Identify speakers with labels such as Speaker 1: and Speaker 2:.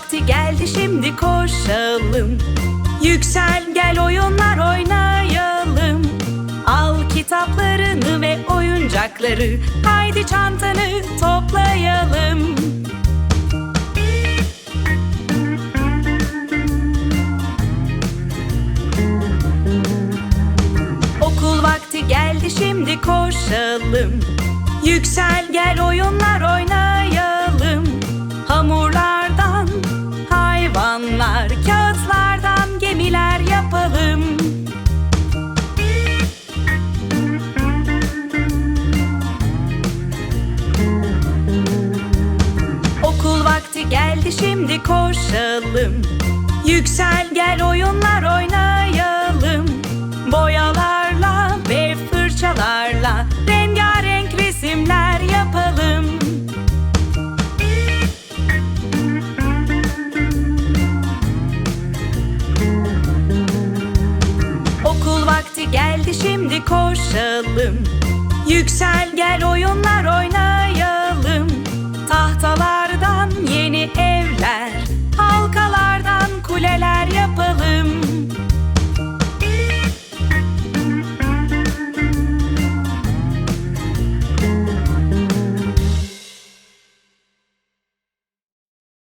Speaker 1: vakti geldi şimdi koşalım. Yüksel gel oyunlar oynayalım. Al kitaplarını ve oyuncakları Haydi çantanı toplayalım. Okul vakti geldi şimdi koşalım. Yüksel gel oyunlar oynayalım geldi şimdi koşalım. Yüksel gel oyunlar oynayalım. Boyalarla ve fırçalarla Rengarenk resimler yapalım. Okul vakti geldi şimdi koşalım. Yüksel gel oyunlar